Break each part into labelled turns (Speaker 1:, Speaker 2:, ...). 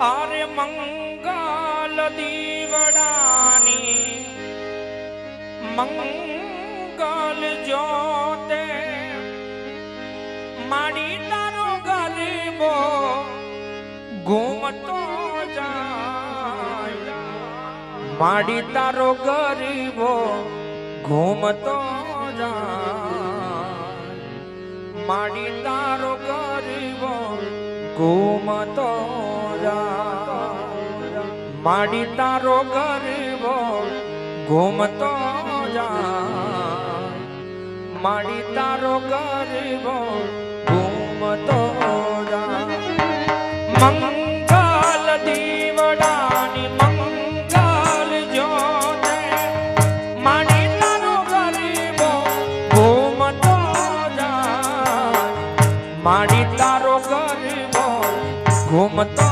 Speaker 1: અરે મંગલ દીવડાની. મંગલ જોતે માડી તારો ગરીબો ઘૂમતો જાય. માડી તારો ગરીબો ઘૂમતો જાય. માડી તારો ગરીબો ઘૂમતો માડી તારો ગરીબો ઘૂમતો જા માડી તારો ગરીબો ઘૂમતો જા મંગલ દીવડાની મંગલ જોતે માડી તારો ગરીબો ઘૂમતો જા માડી ઘૂમતો જાય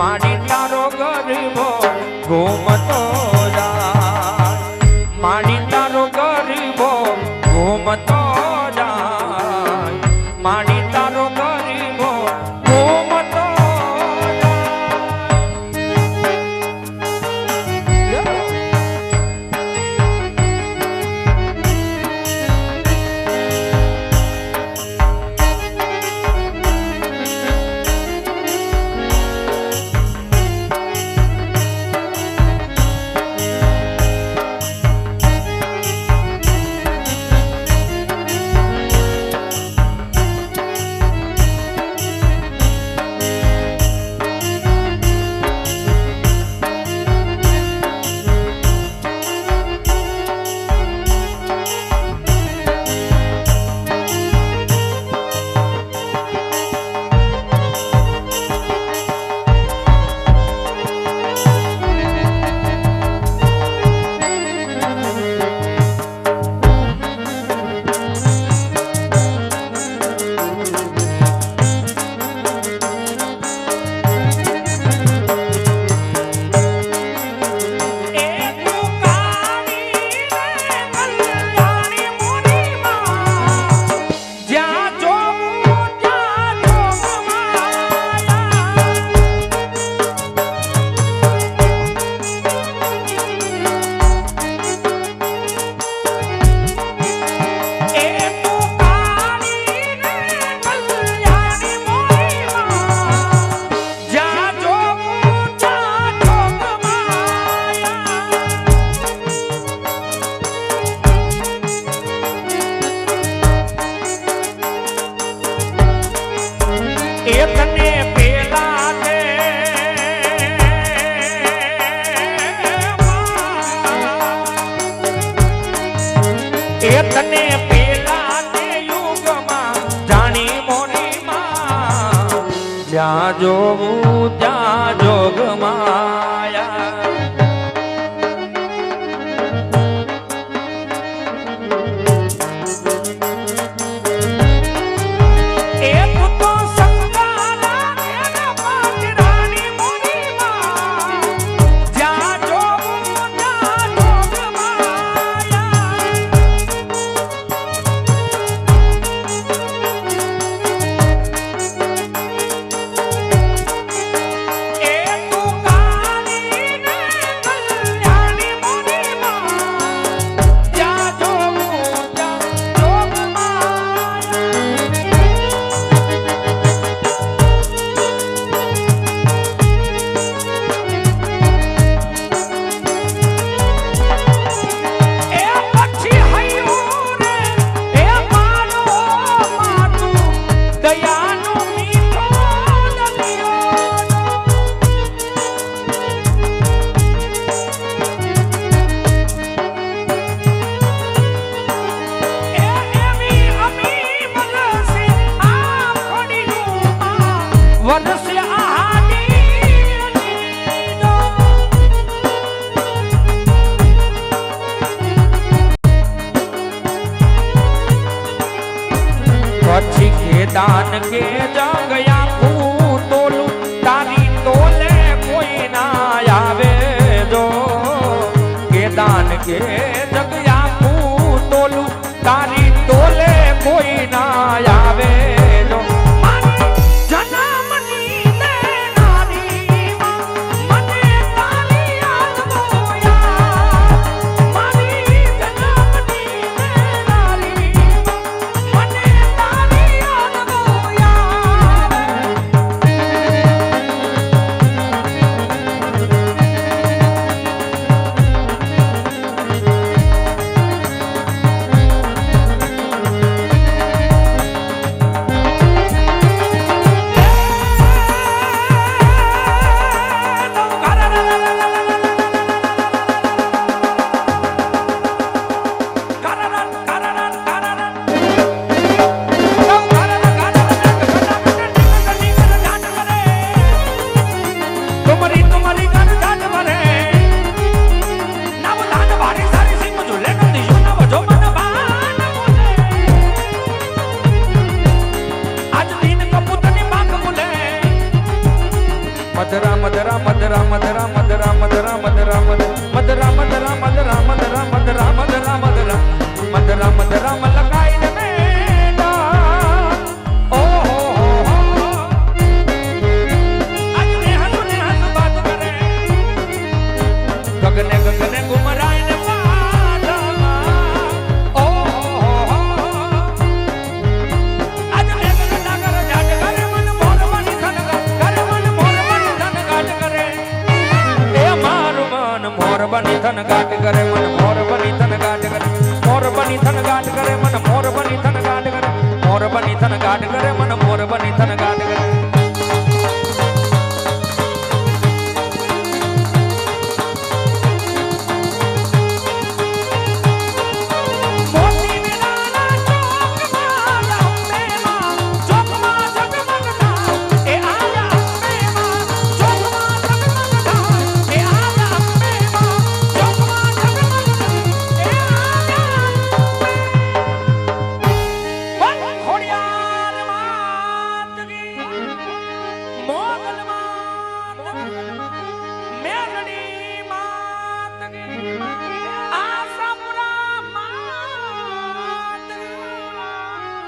Speaker 1: માડી જ્યાં જોવું ત્યાં જોગમાં. કે જગ આખું તોલું તારી તોલે કોઈ ના આવે જો. કે દાન કે Madra, madra, madra, madra, madra, madra, madra, Madara, madra, madra, madra, madra, madra, madra, madra, madra, madra. Madara, બની થન ગાટ કરે, મન મોર બની થન ગાટ કરે. મોર બની થન ગાટ કરે, મન મોર બની થન ગાટ કરે. મોર બની થન ગાટ કરે, મન મોર બની થન ગાટ કરે.